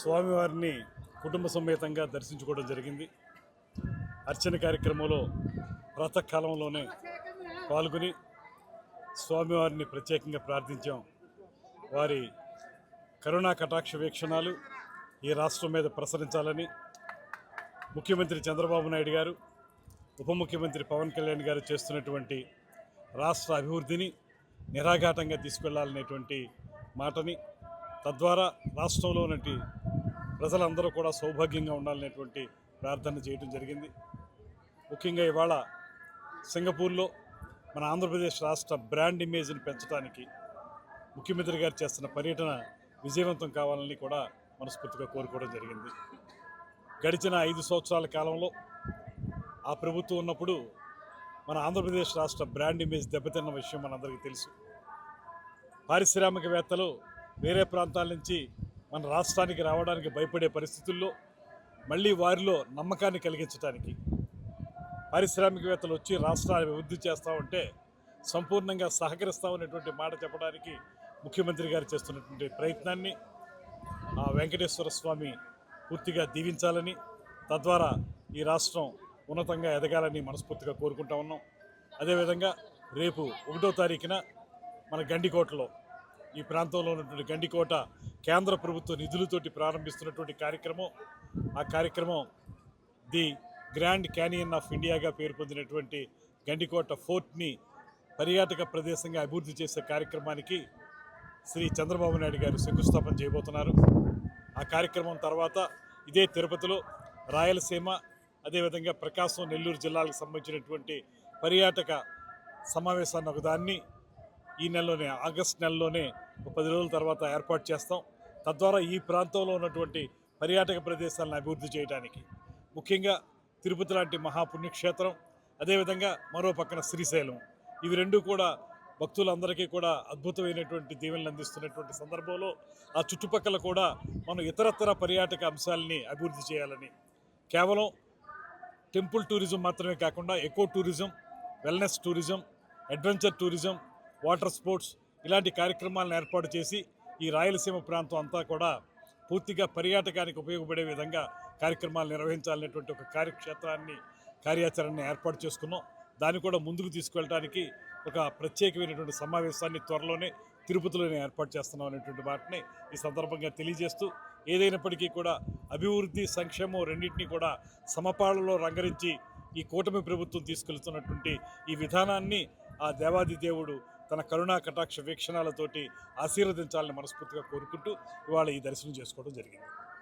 స్వామివారిని కుటుంబ సమేతంగా దర్శించుకోవడం జరిగింది. అర్చన కార్యక్రమంలో ప్రాతకాలంలోనే పాల్గొని స్వామివారిని ప్రత్యేకంగా ప్రార్థించాం. వారి కరుణా కటాక్ష వీక్షణాలు ఈ రాష్ట్రం మీద ప్రసరించాలని ముఖ్యమంత్రి చంద్రబాబు నాయుడు గారు ఉప ముఖ్యమంత్రి పవన్ కళ్యాణ్ గారు చేస్తున్నటువంటి రాష్ట్ర అభివృద్ధిని నిరాఘాటంగా తీసుకెళ్ళాలనేటువంటి మాటని తద్వారా రాష్ట్రంలో ప్రజలందరూ కూడా సౌభాగ్యంగా ఉండాలనేటువంటి ప్రార్థన చేయడం జరిగింది. ముఖ్యంగా ఇవాళ సింగపూర్లో మన ఆంధ్రప్రదేశ్ రాష్ట్ర బ్రాండ్ ఇమేజ్ని పెంచడానికి ముఖ్యమంత్రి గారు చేస్తున్న పర్యటన విజయవంతం కావాలని కూడా మనస్ఫూర్తిగా కోరుకోవడం జరిగింది. గడిచిన ఐదు సంవత్సరాల కాలంలో ఆ ప్రభుత్వం ఉన్నప్పుడు మన ఆంధ్రప్రదేశ్ రాష్ట్ర బ్రాండ్ ఇమేజ్ దెబ్బతిన్న విషయం మనందరికీ తెలుసు. పారిశ్రామికవేత్తలు వేరే ప్రాంతాల నుంచి మన రాష్ట్రానికి రావడానికి భయపడే పరిస్థితుల్లో మళ్ళీ వారిలో నమ్మకాన్ని కలిగించడానికి పారిశ్రామికవేత్తలు వచ్చి రాష్ట్రాన్ని అభివృద్ధి చేస్తామంటే సంపూర్ణంగా సహకరిస్తామనేటువంటి మాట చెప్పడానికి ముఖ్యమంత్రి గారు చేస్తున్నటువంటి ప్రయత్నాన్ని ఆ వెంకటేశ్వర స్వామి పూర్తిగా దీవించాలని తద్వారా ఈ రాష్ట్రం ఉన్నతంగా ఎదగాలని మనస్ఫూర్తిగా కోరుకుంటా ఉన్నాం. అదేవిధంగా రేపు ఒకటో తారీఖున మన గండికోటలో ఈ ప్రాంతంలో ఉన్నటువంటి గండికోట కేంద్ర ప్రభుత్వ నిధులతోటి ప్రారంభిస్తున్నటువంటి కార్యక్రమం ఆ కార్యక్రమం ది గ్రాండ్ క్యానియన్ ఆఫ్ ఇండియాగా పేరు పొందినటువంటి గండికోట ఫోర్ట్ని పర్యాటక ప్రదేశంగా అభివృద్ధి చేసే కార్యక్రమానికి శ్రీ చంద్రబాబు నాయుడు గారు శంకుస్థాపన చేయబోతున్నారు. ఆ కార్యక్రమం తర్వాత ఇదే తిరుపతిలో రాయలసీమ అదేవిధంగా ప్రకాశం నెల్లూరు జిల్లాలకు సంబంధించినటువంటి పర్యాటక సమావేశాన్ని ఒకదాన్ని ఈ నెలలోనే ఆగస్ట్ నెలలోనే పది రోజుల తర్వాత ఏర్పాటు చేస్తాం. తద్వారా ఈ ప్రాంతంలో ఉన్నటువంటి పర్యాటక ప్రదేశాలను అభివృద్ధి చేయడానికి. ముఖ్యంగా తిరుపతి లాంటి మహాపుణ్యక్షేత్రం అదేవిధంగా మరో పక్కన శ్రీశైలం. ఇవి రెండు కూడా భక్తులందరికీ కూడా అద్భుతమైనటువంటి దీవెనలు అందిస్తున్నటువంటి సందర్భంలో ఆ చుట్టుపక్కల కూడా మనం ఇతరతర పర్యాటక అంశాలని అభివృద్ధి చేయాలని. కేవలం టెంపుల్ టూరిజం మాత్రమే కాకుండా eco tourism wellness tourism adventure tourism water sports ఇలాంటి కార్యక్రమాలను ఏర్పాటు చేసి ఈ రాయలసీమ ప్రాంతం అంతా కూడా పూర్తిగా పర్యాటకానికి ఉపయోగపడే విధంగా కార్యక్రమాలు నిర్వహించాలనేటువంటి ఒక కార్యక్షేత్రాన్ని కార్యాచరణని ఏర్పాటు చేసుకున్నాం. దాన్ని కూడా ముందుకు తీసుకెళ్ళడానికి ఒక ప్రత్యేకమైనటువంటి సమావేశాన్ని త్వరలోనే తిరుపతిలోనే ఏర్పాటు చేస్తున్నాం అనేటువంటి మాటని ఈ సందర్భంగా తెలియజేస్తూ ఏదైనప్పటికీ కూడా అభివృద్ధి సంక్షేమం రెండింటినీ కూడా సమపాళలో రంగరించి ఈ కూటమి ప్రభుత్వం తీసుకెళ్తున్నటువంటి ఈ విధానాన్ని ఆ దేవాది దేవుడు తన కరుణా కటాక్ష వీక్షణాలతోటి ఆశీర్వదించాలని మనస్ఫూర్తిగా కోరుకుంటూ ఇవాళ ఈ దర్శనం చేసుకోవడం జరిగింది.